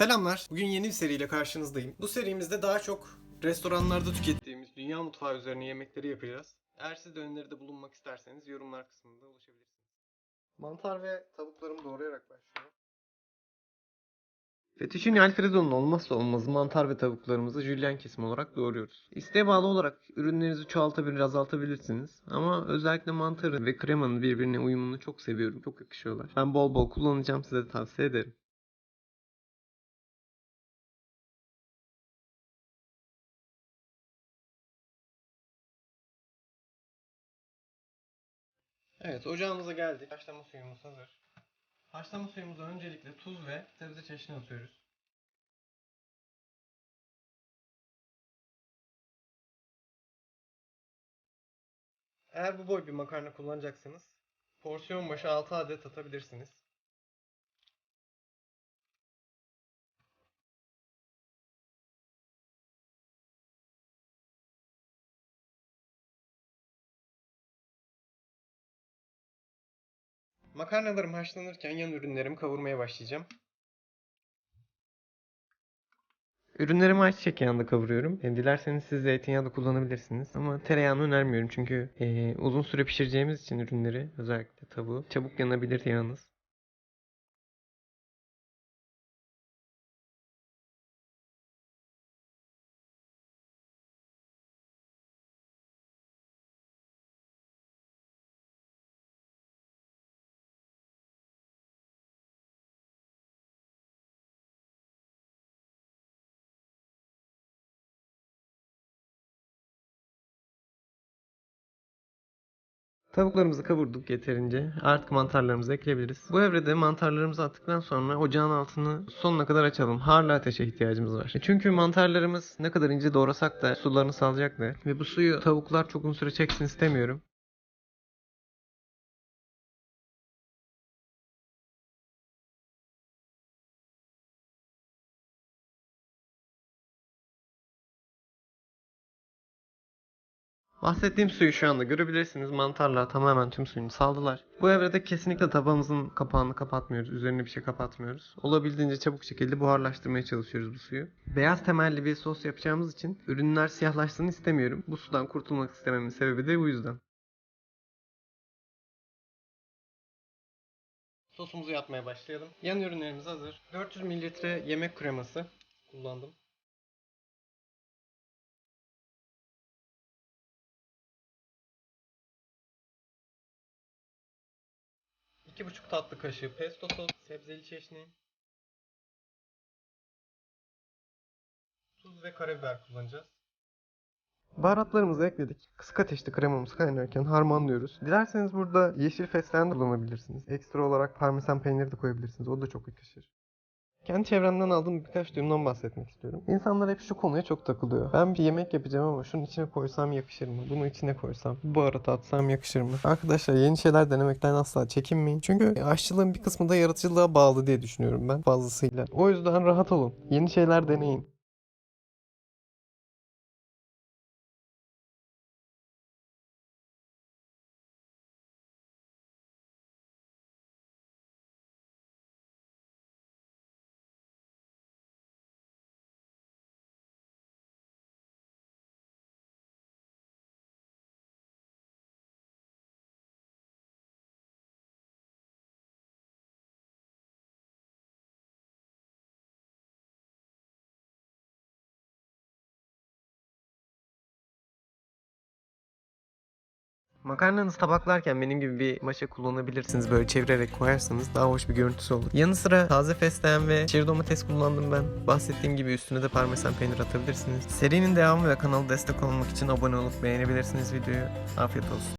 Selamlar. Bugün yeni bir seriyle karşınızdayım. Bu serimizde daha çok restoranlarda tükettiğimiz dünya mutfağı üzerine yemekleri yapacağız. Eğer siz de öneride bulunmak isterseniz yorumlar kısmında ulaşabilirsiniz. Mantar ve tavuklarımı doğrayarak başlıyorum. Fettuccine Alfredo'nun olmazsa olmazı mantar ve tavuklarımızı jülyen kesim olarak doğruyoruz. İsteğe bağlı olarak ürünlerinizi çoğaltabilir, azaltabilirsiniz. Ama özellikle mantarın ve kremanın birbirine uyumunu çok seviyorum. Çok yakışıyorlar. Ben bol bol kullanacağım size tavsiye ederim. Evet ocağımıza geldik. Haşlama suyumuz hazır. Haşlama suyumuza öncelikle tuz ve sebze çeşni atıyoruz. Eğer bu boy bir makarna kullanacaksanız porsiyon başı 6 adet atabilirsiniz. Makarnalarım haşlanırken yan ürünlerimi kavurmaya başlayacağım. Ürünlerimi ayçiçek yağında kavuruyorum. E, dilerseniz siz zeytinyağı da kullanabilirsiniz. Ama tereyağını önermiyorum çünkü e, uzun süre pişireceğimiz için ürünleri özellikle tavuğu çabuk yanabilir yağınız. Tavuklarımızı kavurduk yeterince. Artık mantarlarımızı ekleyebiliriz. Bu evrede mantarlarımızı attıktan sonra ocağın altını sonuna kadar açalım. Harlı ateşe ihtiyacımız var. E Çünkü mantarlarımız ne kadar ince doğrasak da sularını salacaklar. Ve bu suyu tavuklar çok uzun süre çeksin istemiyorum. Bahsettiğim suyu şu anda görebilirsiniz. Mantarlar tamamen tüm suyunu saldılar. Bu evrede kesinlikle tabağımızın kapağını kapatmıyoruz. Üzerine bir şey kapatmıyoruz. Olabildiğince çabuk şekilde buharlaştırmaya çalışıyoruz bu suyu. Beyaz temelli bir sos yapacağımız için ürünler siyahlaşsın istemiyorum. Bu sudan kurtulmak istememin sebebi de bu yüzden. Sosumuzu yapmaya başlayalım. Yan ürünlerimiz hazır. 400 ml yemek kreması kullandım. 2,5 tatlı kaşığı pesto sos, sebzeli çeşni, tuz ve karabiber kullanacağız. Baharatlarımızı ekledik. Kısık ateşte kremamız kaynarken harmanlıyoruz. Dilerseniz burada yeşil fesleğen de kullanabilirsiniz. Ekstra olarak parmesan peyniri de koyabilirsiniz. O da çok yakışır. Kendi çevremden aldığım birkaç duyumdan bahsetmek istiyorum. İnsanlar hep şu konuya çok takılıyor. Ben bir yemek yapacağım ama şunun içine koysam yakışır mı? Bunu içine koysam, bu baharatı atsam yakışır mı? Arkadaşlar yeni şeyler denemekten asla çekinmeyin. Çünkü aşçılığın bir kısmı da yaratıcılığa bağlı diye düşünüyorum ben fazlasıyla. O yüzden rahat olun. Yeni şeyler deneyin. Makarnanızı tabaklarken benim gibi bir maşa kullanabilirsiniz. Böyle çevirerek koyarsanız daha hoş bir görüntüsü olur. Yanı sıra taze fesleğen ve çeri domates kullandım ben. Bahsettiğim gibi üstüne de parmesan peynir atabilirsiniz. Serinin devamı ve kanala destek olmak için abone olup beğenebilirsiniz videoyu. Afiyet olsun.